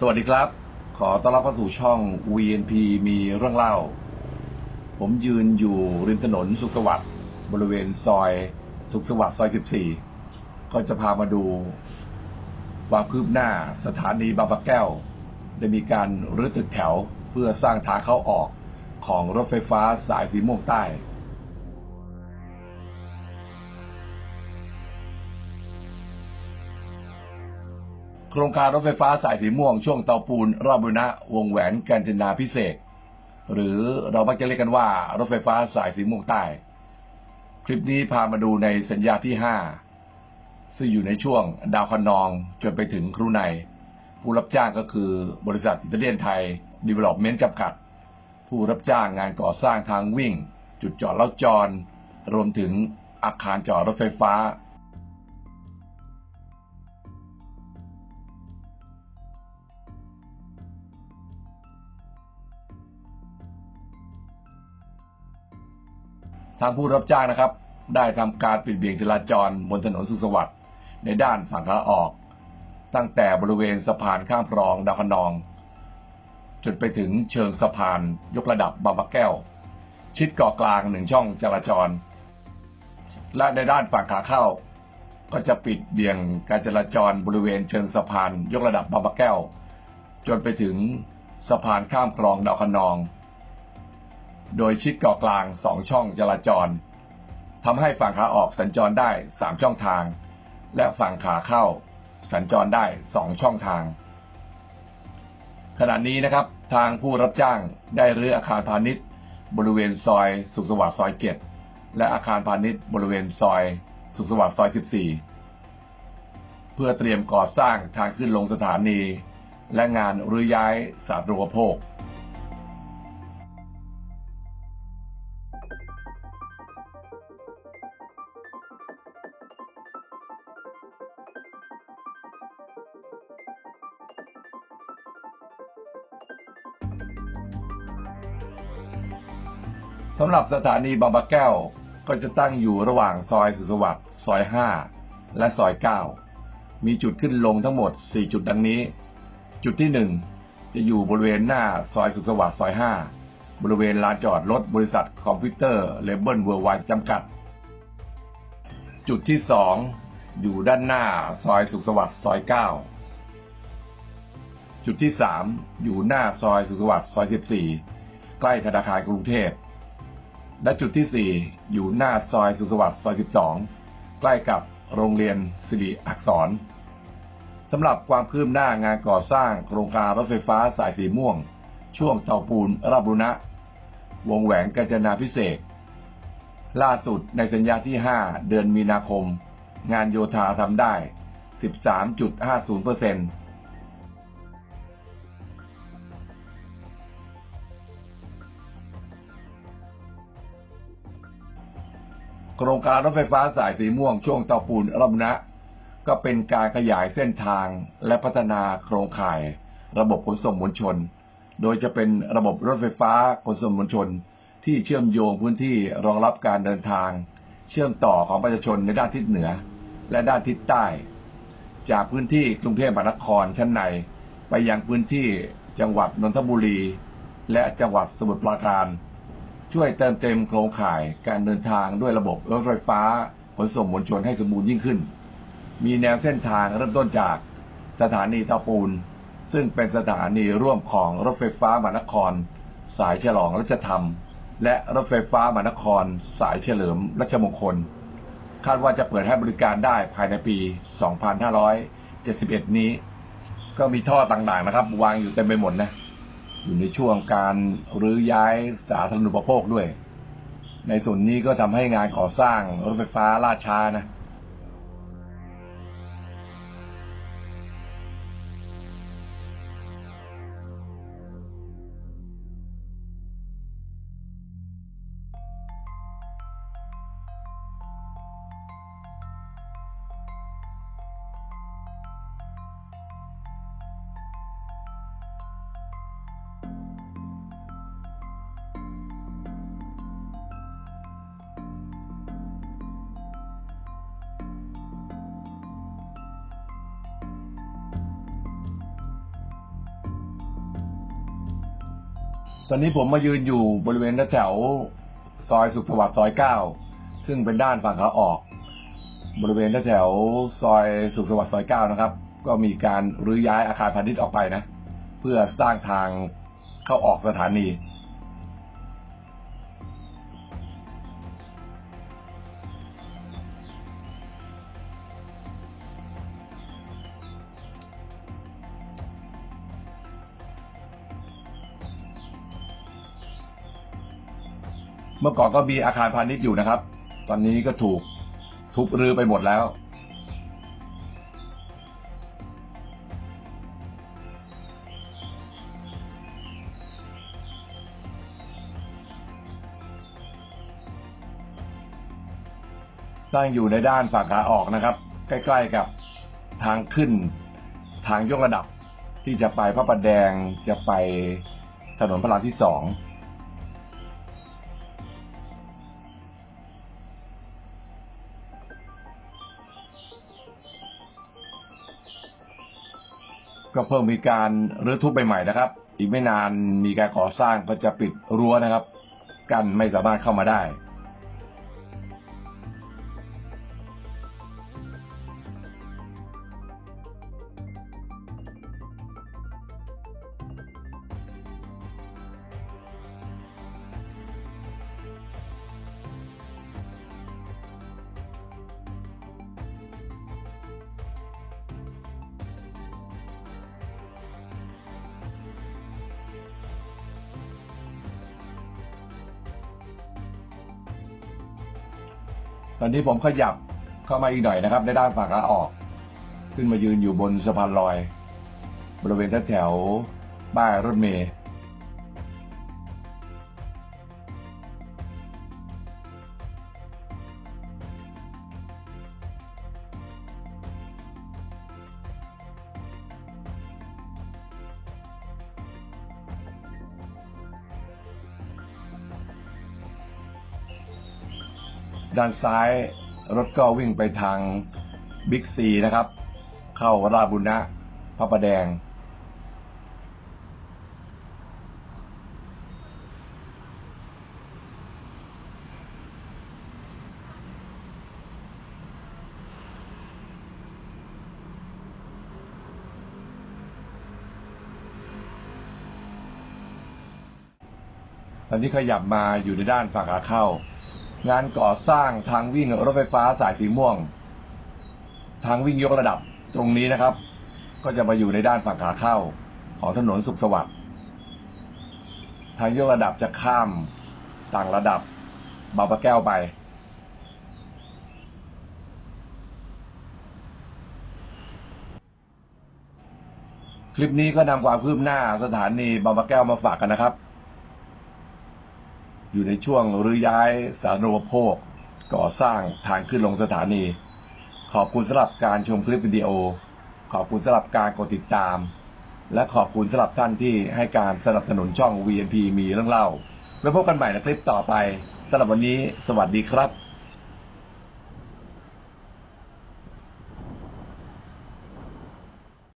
สวัสดีครับ ขอต้อนรับเข้าสู่ช่อง VNP มีเรื่องเล่า ผมยืนอยู่ริมถนนสุขสวัสดิ์บริเวณซอยสุขสวัสดิ์ซอย 14 ก็จะพามาดูความคืบหน้าสถานีบางปะแก้ว ได้มีการรื้อตึกแถวเพื่อสร้างทางเข้าออกของรถไฟฟ้าสายสีม่วงใต้ ครงการรถไฟฟ้าสายสีม่วงช่วงเตาปูนราบุรณะวงแหวนกาญจนาพิเศษ หรือเรามักจะเรียกกันว่ารถไฟฟ้าสายสีม่วงใต้ คลิปนี้พามาดูในสัญญาที่ห้าซึ่งอยู่ในช่วงดาวคะนองจนไปถึงครูใน ผู้รับจ้างก็คือบริษัทอิตาเลียนไทยดีเวล็อปเมนต์จำกัด ผู้รับจ้างงานก่อสร้างทางวิ่ง จุดจอดแล้วจร รวมถึงอาคารจอดรถไฟฟ้า ทางผู้รับจ้างนะครับ ได้ทำการปิดเบี่ยงจราจรบนถนนสุขสวัสดิ์ในด้านฝั่งขาออก ตั้งแต่บริเวณสะพานข้ามคลองดาวคนอง จนไปถึงเชิงสะพานยกระดับบางปะแก้ว ชิดเกาะกลางหนึ่งช่องจราจร และในด้านฝั่งขาเข้า ก็จะปิดเบี่ยงการจราจรบริเวณเชิงสะพานยกระดับบางปะแก้ว จนไปถึงสะพานข้ามคลองดาวคนอง โดยชิดเกาะกลางสองช่องจราจรทำให้ฝั่งขาออกสัญจรได้สามช่องทาง และฝั่งขาเข้า สัญจรได้สองช่องทาง ขณะนี้นะครับทางผู้รับจ้างได้รื้ออาคารพาณิชย์ บริเวณซอยสุขสวัสดิ์ซอยเจ็ดและอาคารพาณิชย์บริเวณซอย สุขสวัสดิ์ซอยสิบสี่เพื่อเตรียมก่อสร้างทางขึ้นลงสถานี และงานรื้อย้ายสาธารณูปโภค สำหรับสถานีบางปะแก้วก็จะตั้งอยู่ระหว่างซอยสุขสวัสดิ์ซอย 5 และซอย 9 มีจุดขึ้นลงทั้งหมด 4 จุดดังนี้ จุดที่ 1 จะอยู่บริเวณหน้าซอยสุขสวัสดิ์ซอย 5 บริเวณลานจอดรถบริษัทคอมพิวเตอร์เลเบิลเวอร์ไวจำกัด จุดที่ 2 อยู่ด้านหน้าซอยสุขสวัสดิ์ซอย 9 จุดที่ 3 อยู่หน้าซอยสุขสวัสดิ์ซอย 14 ใกล้ธนาคารกรุงเทพ และจุดที่ 4 อยู่หน้าซอยสุสวัสดิ์ซอย 12 ใกล้กับโรงเรียนสิริอักษรสำหรับความคืบหน้างานก่อสร้างโครงการรถไฟฟ้าสายสีม่วง ช่วงเตาปูนราบุรณะ วงแหวนกาญจนาพิเศษ ล่าสุดในสัญญาที่ 5 เดือนมีนาคม งานโยธาทำได้ 13.50% โครงการรถไฟฟ้าสายสีม่วงช่วงเตาปูนราชบุรณะก็เป็นการขยายเส้นทางและพัฒนาโครงข่าย ระบบขนส่งมวลชน โดยจะเป็นระบบรถไฟฟ้าขนส่งมวลชน ที่เชื่อมโยงพื้นที่รองรับการเดินทาง เชื่อมต่อของประชาชนในด้านทิศเหนือ และด้านทิศใต้ จากพื้นที่กรุงเทพมหานครชั้นใน ไปยังพื้นที่จังหวัดนนทบุรี และจังหวัดสมุทรปราการ ช่วยเติมเต็มโครงข่ายการเดินทางด้วยระบบรถไฟฟ้าขนส่งมวลชนให้สมบูรณ์ยิ่งขึ้น มีแนวเส้นทางเริ่มต้นจากสถานีเตาปูน ซึ่งเป็นสถานีร่วมของรถไฟฟ้ามหานคร สายฉลองรัชธรรม และรถไฟฟ้ามหานคร สายเฉลิมรัชมงคล คาดว่าจะเปิดให้บริการได้ภายในปี 2571 นี้ ก็มีท่อต่างๆนะครับ วางอยู่เต็มไปหมดนะ อยู่ในช่วงการรื้อย้ายสาธารณูปโภคด้วย ในส่วนนี้ก็ทำให้งานก่อสร้างรถไฟฟ้าล่าช้านะ ตอนนี้ผมมายืนอยู่บริเวณแถวซอยสุขสวัสดิ์ซอยเก้าซึ่งเป็นด้านฝั่งขาออก บริเวณแถวซอยสุขสวัสดิ์ซอยเก้านะครับ ก็มีการรื้อย้ายอาคารพาณิชย์ออกไปนะ เพื่อสร้างทางเข้าออกสถานี เมื่อก่อนก็มีอาคารพาณิชย์อยู่นะครับ ตอนนี้ก็ถูกทุบรื้อไปหมดแล้ว ตั้งอยู่ในด้านฝั่งขาออกนะครับ ใกล้ๆกับทางขึ้นทางยกระดับที่จะไปพระประแดงจะไปถนนพระรามที่สอง ก็เพิ่มมีการรื้อทุบใหม่ๆนะครับ อีกไม่นานมีการก่อสร้างก็จะปิดรั้วนะครับ กันไม่สามารถเข้ามาได้ ตอนนี้ผมขยับเข้ามาอีกหน่อยนะครับ ในด้านฝั่งขาออก ขึ้นมายืนอยู่บนสะพานลอย บริเวณแถวบ้ายรถเมล์ ด้านซ้ายรถก็วิ่งไปทางบิ๊กซีนะครับ เข้าราบุรณะพระประแดง ตอนนี้ขยับมาอยู่ในด้านฝั่งขาเข้า งานก่อสร้างทางวิ่งรถไฟฟ้าสายสีม่วง ทางวิ่งยกระดับตรงนี้นะครับ ก็จะมาอยู่ในด้านฝั่งขาเข้า ของถนนสุขสวัสดิ์ทางยกระดับจะข้ามต่างระดับบางปะแก้วไป คลิปนี้ก็นำความคืบหน้าสถานีบางปะแก้วมาฝากกันนะครับ อยู่ในช่วงรื้อย้ายสาธารณูปโภค ก่อสร้างทางขึ้นลงสถานี ขอบคุณสำหรับการชมคลิปวิดีโอ ขอบคุณสำหรับการกดติดตาม และขอบคุณสำหรับท่านที่ให้การสนับสนุนช่อง VNP มีเรื่องเล่าไว้พบกันใหม่ในคลิปต่อไปสำหรับวันนี้ สวัสดีครับ